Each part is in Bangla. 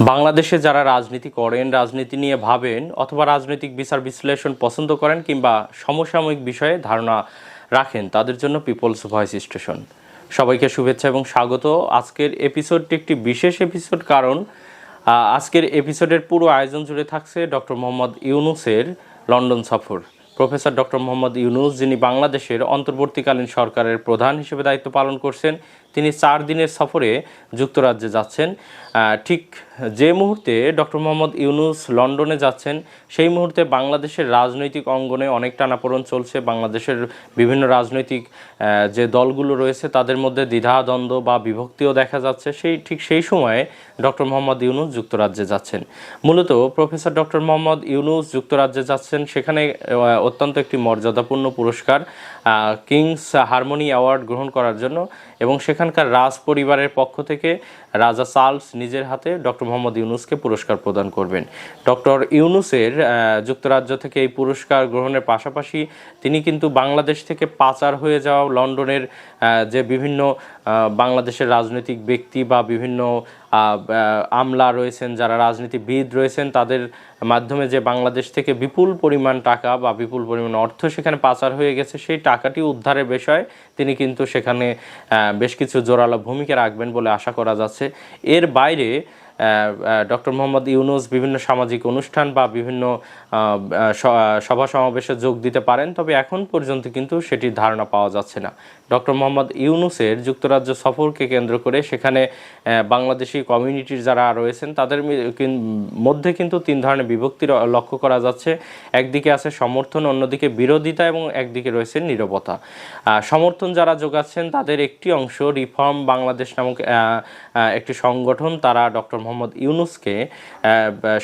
বাংলাদেশে যারা রাজনীতি করেন, রাজনীতি নিয়ে ভাবেন অথবা রাজনৈতিক বিচার বিশ্লেষণ পছন্দ করেন কিংবা সমসাময়িক বিষয়ে ধারণা রাখেন, তাদের জন্য পিপলস ভয়েস স্টেশন সবাইকে শুভেচ্ছা এবং স্বাগত। আজকের এপিসোডটি একটি বিশেষ এপিসোড কারণ আজকের এপিসোডের পুরো আয়োজন জুড়ে থাকছে ডক্টর মোহাম্মদ ইউনুসের লন্ডন সফর। প্রফেসর ডক্টর মোহাম্মদ ইউনুস যিনি বাংলাদেশের অন্তর্বর্তীকালীন সরকারের প্রধান হিসেবে দায়িত্ব পালন করছেন তিনি চার দিনের সফরে যুক্তরাজ্যে যাচ্ছেন। ঠিক যে মুহূর্তে ডক্টর মোহাম্মদ ইউনুস লন্ডনে যাচ্ছেন, সেই মুহূর্তে বাংলাদেশের রাজনৈতিক অঙ্গনে অনেক টানাপোড়ন চলছে। বাংলাদেশের বিভিন্ন রাজনৈতিক যে দলগুলো রয়েছে, তাদের মধ্যে দ্বিধাদ্বন্দ্ব বা বিভক্তিও দেখা যাচ্ছে। সেই, ঠিক সেই সময়ে ডক্টর মোহাম্মদ ইউনুস যুক্তরাজ্যে যাচ্ছেন। মূলত প্রফেসর ডক্টর মোহাম্মদ ইউনুস যুক্তরাজ্যে যাচ্ছেন। সেখানে অত্যন্ত একটি মর্যাদাপূর্ণ পুরস্কার কিংস হারমোনি অ্যাওয়ার্ড গ্রহণ করার জন্য। এবং সেখানকার রাজ পরিবারের পক্ষ থেকে রাজা চার্লস নিজের হাতে ডক্টর মোহাম্মদ ইউনুসকে পুরস্কার প্রদান করবেন। ডক্টর ইউনুসের যুক্তরাজ্য থেকে এই পুরস্কার গ্রহণের পাশাপাশি তিনি কিন্তু বাংলাদেশ থেকে পাচার হয়ে যাওয়া লন্ডনের যে বিভিন্ন বাংলাদেশের রাজনৈতিক ব্যক্তি বা বিভিন্ন আমলা রয়েছেন, যারা রাজনীতিবিদ রয়েছেন, তাদের মাধ্যমে যে বাংলাদেশ থেকে বিপুল পরিমাণ টাকা বা বিপুল পরিমাণ অর্থ সেখানে পাচার হয়ে গেছে, সেই টাকাটি উদ্ধারের বিষয়ে তিনি কিন্তু সেখানে বেশ কিছু জোরালো ভূমিকা রাখবেন বলে আশা করা যাচ্ছে। এর বাইরে ডক্টর মোহাম্মদ ইউনুস বিভিন্ন সামাজিক অনুষ্ঠান বা বিভিন্ন সভা সমাবেশে যোগ দিতে পারেন, তবে এখন পর্যন্ত কিন্তু সেটির ধারণা পাওয়া যাচ্ছে না। ডক্টর মোহাম্মদ ইউনুসের যুক্তরাজ্য সফরকে কেন্দ্র করে সেখানে বাংলাদেশি কমিউনিটির যারা রয়েছেন, তাদের মধ্যে কিন্তু তিন ধরনের বিভক্তির লক্ষ্য করা যাচ্ছে। একদিকে আছে সমর্থন, অন্যদিকে বিরোধিতা এবং একদিকে রয়েছে নীরবতা। সমর্থন যারা যোগাচ্ছেন, তাদের একটি অংশ রিফর্ম বাংলাদেশ নামক একটি সংগঠন, তারা ডক্টর মোহাম্মদ ইউনুসকে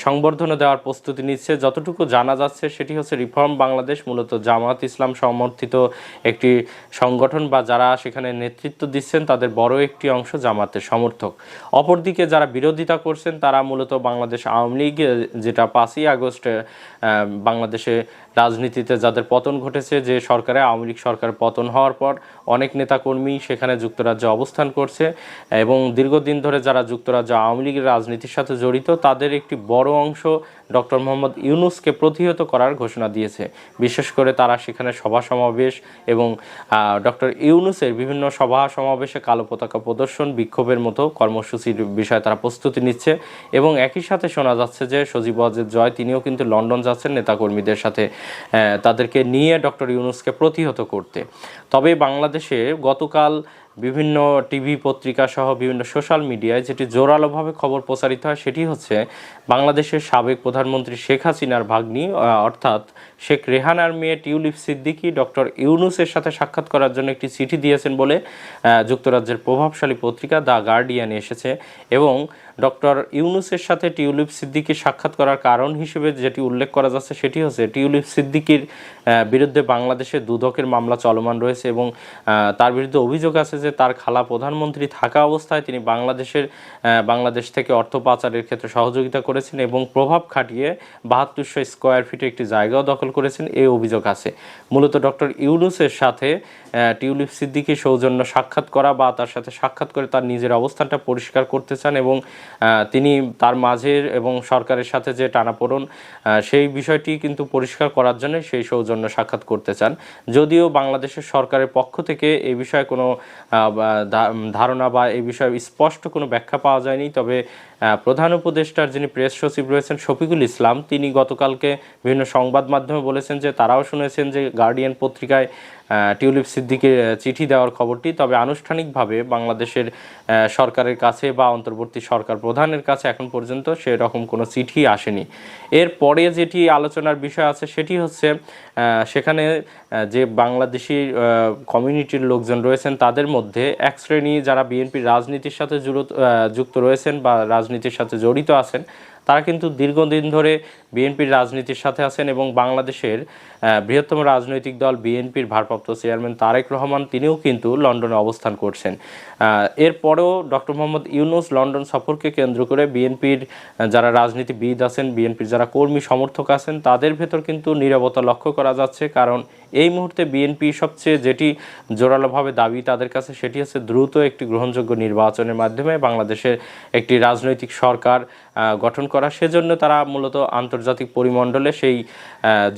সংবর্ধনা দেওয়ার প্রস্তুতি নিচ্ছে। যতটুকু জানা যাচ্ছে, সেটি হচ্ছে রিফর্ম বাংলাদেশ, মূলত জামাত ইসলাম সমর্থিত একটি সংগঠন বা যারা সেখানে নেতৃত্ব দিচ্ছেন, তাদের বড় একটি অংশ জামাতের সমর্থক। অপরদিকে যারা বিরোধিতা করছেন, তারা মূলত বাংলাদেশ আওয়ামী লীগ, যেটা পাঁচই আগস্ট বাংলাদেশে রাজনীতিতে যাদের পতন ঘটেছে, যে সরকারে আওয়ামী লীগ সরকার পতন হওয়ার পর অনেক নেতাকর্মী সেখানে যুক্তরাজ্যে অবস্থান করছে এবং দীর্ঘদিন ধরে যারা যুক্তরাজ্য আওয়ামী লীগের রাজনীতির সাথে জড়িত, তাদের একটি বড় অংশ ডক্টর মোহাম্মদ ইউনুসকে প্রতিহত করার ঘোষণা দিয়েছে। বিশেষ করে তারা সেখানে সভা সমাবেশ এবং ডক্টর ইউনুসের বিভিন্ন সভা সমাবেশে কালো পতাকা প্রদর্শন, বিক্ষোভের মতো কর্মসূচির বিষয়ে তারা প্রস্তুতি নিচ্ছে এবং একই সাথে শোনা যাচ্ছে যে সজীব ওয়াজেদ জয়, তিনিও কিন্তু লন্ডন যাচ্ছেন নেতাকর্মীদের সাথে তাদেরকে নিয়ে ডক্টর ইউনুসকে প্রতিহত করতে। তবে বাংলাদেশে গতকাল বিভিন্ন টিভি পত্রিকা সহ বিভিন্ন সোশ্যাল মিডিয়ায় যেটি জোরালোভাবে খবর প্রচারিত হয়, সেটি হচ্ছে বাংলাদেশের সাবেক প্রধানমন্ত্রী শেখ হাসিনার ভাগ্নি অর্থাৎ শেখ রেহানার মেয়ে টিউলিপ সিদ্দিকি, ডক্টর ইউনুসের সাথে সাক্ষাৎ করার জন্য একটি চিঠি দিয়েছেন বলে যুক্তরাজ্যের প্রভাবশালী পত্রিকা দ্য গার্ডিয়ান এসেছে এবং ডক্টর ইউনুসের সাথে টিউলিপ সিদ্দিকির সাক্ষাৎ করার কারণ হিসেবে যেটি উল্লেখ করা যাচ্ছে সেটি হচ্ছে টিউলিপ সিদ্দিকির বিরুদ্ধে বাংলাদেশে দুদকের মামলা চলমান রয়েছে এবং তার বিরুদ্ধে অভিযোগ আছে যে তার খালা প্রধানমন্ত্রী থাকা অবস্থায় তিনি বাংলাদেশের বাংলাদেশ থেকে অর্থ পাচারের ক্ষেত্রে সহযোগিতা করেছেন এবং প্রভাব খাটিয়ে বাহাত্তরশো স্কোয়ার ফিটে একটি জায়গাও দখল করেছেন, এই অভিযোগ আছে। মূলত ডক্টর ইউনুসের সাথে টিউলিপ সিদ্দিকি সৌজন্য সাক্ষাৎ করা বা তার সাথে সাক্ষাৎ করে তার নিজের অবস্থানটা পরিষ্কার করতে চান এবং তিনি তার মাঝের এবং সরকারের সাথে যে টানাপোড়ন সেই বিষয়টি কিন্তু পরিষ্কার করার জন্য সেই সৌজন্য সাক্ষাৎ করতে চান। যদিও বাংলাদেশের সরকারের পক্ষ থেকে এই বিষয়ে কোনো ধারণা বা এই বিষয়ে স্পষ্ট কোনো ব্যাখ্যা পাওয়া যায়নি। তবে প্রধান উপদেষ্টার যিনি প্রেস সচিব রয়েছেন শফিকুল ইসলাম, তিনি গতকালকে বিভিন্ন সংবাদ মাধ্যমে বলেছেন যে তারাও শুনেছেন যে গার্ডিয়ান পত্রিকায় টিউলিপ সিদ্দিকের চিঠি দেওয়ার খবরটি। তবে আনুষ্ঠানিকভাবে বাংলাদেশের সরকারের কাছে বা অন্তর্বর্তী সরকার প্রধানের কাছে এখন পর্যন্ত সেরকম কোনো চিঠি আসেনি। এরপরে যেটি আলোচনার বিষয় আছে সেটি হচ্ছে সেখানে যে বাংলাদেশি কমিউনিটির লোকজন রয়েছেন তাদের মধ্যে এক শ্রেণি যারা বিএনপির রাজনীতির সাথে যুক্ত রয়েছেন বা রাজনীতির সাথে জড়িত আছেন, তারা কিন্তু দীর্ঘদিন ধরে বিএনপির রাজনীতির সাথে আছেন এবং বাংলাদেশের বৃহত্তম রাজনৈতিক দল বিএনপির ভারপ্রাপ্ত চেয়ারম্যান তারেক রহমান, তিনিও কিন্তু লন্ডনে অবস্থান করছেন। এরপরেও ডক্টর মোহাম্মদ ইউনুস লন্ডন সফরকে কেন্দ্র করে বিএনপির যারা রাজনীতিবিদ আছেন, বিএনপির যারা কর্মী সমর্থক আছেন, তাদের ভেতর কিন্তু নীরবতা লক্ষ্য করা যাচ্ছে। কারণ এই মুহূর্তে বিএনপি সবচেয়ে যেটি জোরালোভাবে দাবি তাদের কাছে, সেটি হচ্ছে দ্রুত একটি গ্রহণযোগ্য নির্বাচনের মাধ্যমে বাংলাদেশের একটি রাজনৈতিক সরকার গঠন করা। সেজন্য তারা মূলত আন্তর্জাতিক পরিমণ্ডলে সেই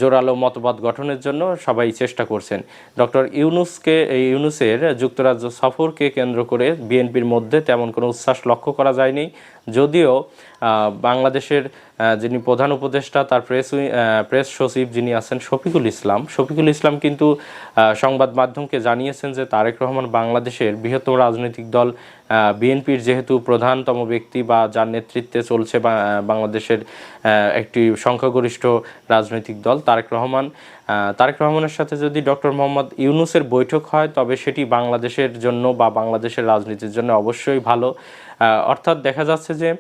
জোরালো মতবাদ গঠনের জন্য সবাই চেষ্টা করছেন। ডক্টর ইউনুসকে, এই ইউনুসের যুক্তরাজ্য সফরকে কেন্দ্র করে বিএনপির মধ্যে তেমন কোনো উচ্ছ্বাস লক্ষ্য করা যায়নি। যদিও বাংলাদেশের যিনি প্রধান উপদেষ্টা, তার প্রেস প্রেস সচিব যিনি আছেন শফিকুল ইসলাম। শফিকুল ইসলাম কিন্তু সংবাদ মাধ্যমকে জানিয়েছেন যে তারেক রহমান বাংলাদেশের বৃহত্তম রাজনৈতিক দল বিএনপির যেহেতু প্রধানতম ব্যক্তি বা যার নেতৃত্বে চলছে বাংলাদেশের একটি সংখ্যাগরিষ্ঠ রাজনৈতিক দল তারেক রহমান। তারেক রহমানের সাথে যদি ডক্টর মোহাম্মদ ইউনুসের বৈঠক হয়, তবে সেটি বাংলাদেশের জন্য বা বাংলাদেশের রাজনীতির জন্য অবশ্যই ভালো। অর্থাৎ দেখা যাচ্ছে যে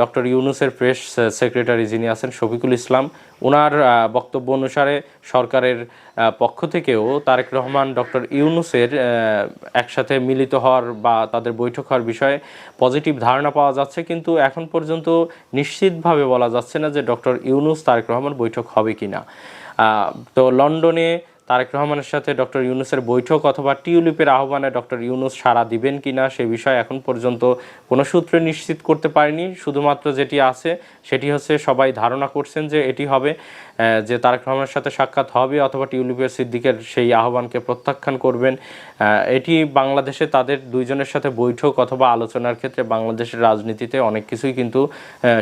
ডক্টর ইউনুসের প্রেস সেক্রেটারি যিনি আছেন শফিকুল ইসলাম ওনার বক্তব্য অনুসারে সরকারের পক্ষ থেকেও তারেক রহমান ডক্টর ইউনুসের একসাথে মিলিত হওয়ার বা তাদের বৈঠক হওয়ার বিষয়ে পজিটিভ ধারণা পাওয়া যাচ্ছে। কিন্তু এখন পর্যন্ত নিশ্চিতভাবে বলা যাচ্ছে না যে ডক্টর ইউনুস তারেক রহমান বৈঠক হবে কিনা। আহ, তো লন্ডনে তারেক রহমানের সাথে ডক্টর ইউনুসের বৈঠক অথবা টিউলিপের আহ্বানে ডক্টর ইউনুস সাড়া দিবেন কিনা সে বিষয়ে এখন পর্যন্ত কোনো সূত্রে নিশ্চিত করতে পারেনি। শুধুমাত্র যেটি আছে, সেটি হচ্ছে সবাই ধারণা করছেন যে এটি হবে যে তারেক রহমানের সাথে সাক্ষাৎ হবে অথবা টিউলিপের সিদ্দিকের সেই আহ্বানকে প্রত্যাখ্যান করবেন। এটি বাংলাদেশে তাদের দুইজনের সাথে বৈঠক অথবা আলোচনার ক্ষেত্রে বাংলাদেশের রাজনীতিতে অনেক কিছুই কিন্তু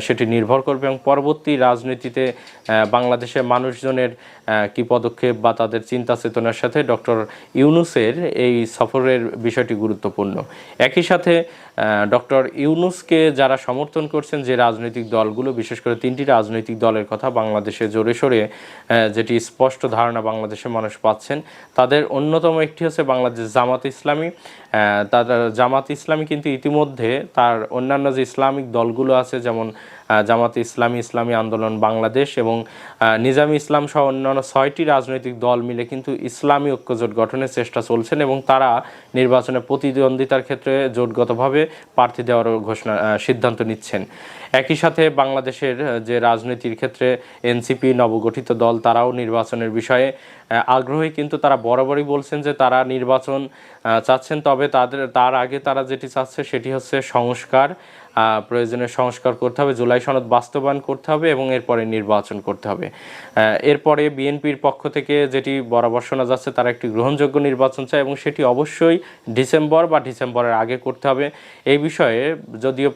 সেটি নির্ভর করবে এবং পরবর্তী রাজনীতিতে বাংলাদেশের মানুষজনের কি পদক্ষেপ বা তাদের চিন্তা চেতনার সাথে ডক্টর ইউনুসের এই সফরের বিষয়টি গুরুত্বপূর্ণ। একই সাথে ডক্টর ইউনুসকে যারা সমর্থন করছেন যে রাজনৈতিক দলগুলো, বিশেষ করে তিনটি রাজনৈতিক দলের কথা বাংলাদেশে জোরে সোরে যেটি স্পষ্ট ধারণা বাংলাদেশের মানুষ পাচ্ছেন, তাদের অন্যতম একটি হচ্ছে বাংলাদেশ জামাত ইসলামী। তার জামাত ইসলামী কিন্তু ইতিমধ্যে তার অন্যান্য যে ইসলামিক দলগুলো আছে, যেমন জামাত ইসলামী ইসলামী আন্দোলন বাংলাদেশ এবং নিজামী ইসলাম সহ অন্যান্য ছয়টি রাজনৈতিক দল মিলে কিন্তু ইসলামী ঐক্যজোট গঠনের চেষ্টা চলছেন এবং তারা নির্বাচনে প্রতিদ্বন্দ্বিতার ক্ষেত্রে জোটগতভাবে প্রার্থী দেওয়ারও ঘোষণা সিদ্ধান্ত নিচ্ছেন। একই সাথে বাংলাদেশের যে রাজনীতির ক্ষেত্রে এনসিপি নবগঠিত দল, তারাও নির্বাচনের বিষয়ে আগ্রহী, কিন্তু তারা বরাবরই বলছেন যে তারা নির্বাচন চাচ্ছেন। তবে তাদের, তার আগে তারা যেটি চাচ্ছে সেটি হচ্ছে সংস্কার প্রয়োজনে সংস্কার করতে হবে, জুলাই সনদ বাস্তবায়ন করতে হবে এবং এরপরে নির্বাচন করতে হবে। এরপরে বিএনপির পক্ষ থেকে যেটি বরাবর শোনা যাচ্ছে, তারা একটি গ্রহণযোগ্য নির্বাচন চায় এবং সেটি অবশ্যই ডিসেম্বর বা ডিসেম্বরের আগে করতে হবে। এই বিষয়ে যদিও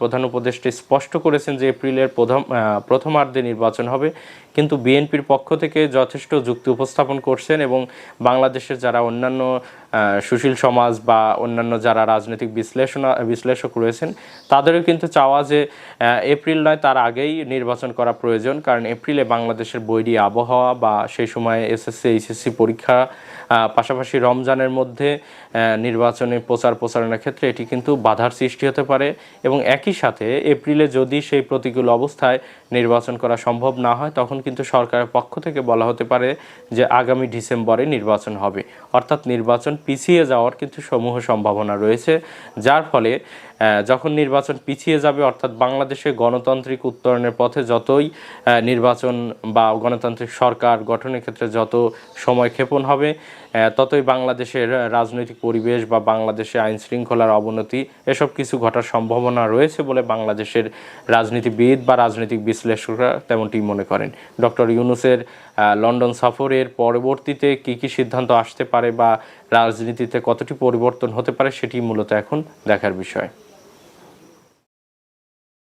প্রধান উপদেষ্টা স্পষ্ট করেছেন যে এপ্রিলের প্রথম প্রথমার্ধে নির্বাচন হবে কিন্তু বিএনপির পক্ষ থেকে যথেষ্ট যুক্তি উপস্থাপন করছেন এবং বাংলাদেশের যারা অন্যান্য সুশীল সমাজ বা অন্যান্য যারা রাজনৈতিক বিশ্লেষণ, বিশ্লেষক রয়েছেন, তাদেরও কিন্তু চাওয়া যে এপ্রিল নয়, তার আগেই নির্বাচন করা প্রয়োজন। কারণ এপ্রিলে বাংলাদেশের বৈরী আবহাওয়া বা সেই সময় এসএসসি, এইচএসসি পরীক্ষা পাশাপাশি রমজানের মধ্যে নির্বাচনে প্রচার প্রচারণার ক্ষেত্রে এটি কিন্তু বাধার সৃষ্টি হতে পারে এবং একই সাথে এপ্রিলে যদি সেই প্রতিকূল অবস্থায় নির্বাচন করা সম্ভব না হয়, তখন কিন্তু সরকারের পক্ষ থেকে বলা হতে পারে যে আগামী ডিসেম্বরে নির্বাচন হবে। অর্থাৎ নির্বাচন পিছিয়ে যাওয়ার কিন্তু সমূহ সম্ভাবনা রয়েছে, যার ফলে যখন নির্বাচন পিছিয়ে যাবে, অর্থাৎ বাংলাদেশে গণতান্ত্রিক উত্তরণের পথে যতই নির্বাচন বা গণতান্ত্রিক সরকার গঠনের ক্ষেত্রে যত সময় ক্ষেপণ হবে ততই বাংলাদেশের রাজনৈতিক পরিবেশ বা বাংলাদেশে আইন শৃঙ্খলার অবনতি, এসব কিছু ঘটার সম্ভাবনা রয়েছে বলে বাংলাদেশের রাজনীতিবিদ বা রাজনৈতিক বিশ্লেষকরা তেমনটি মনে করেন। ডক্টর ইউনুসের লন্ডন সফরের পরবর্তীতে কি কি সিদ্ধান্ত আসতে পারে বা রাজনীতিতে কতটি পরিবর্তন হতে পারে, সেটি মূলত এখন দেখার বিষয়।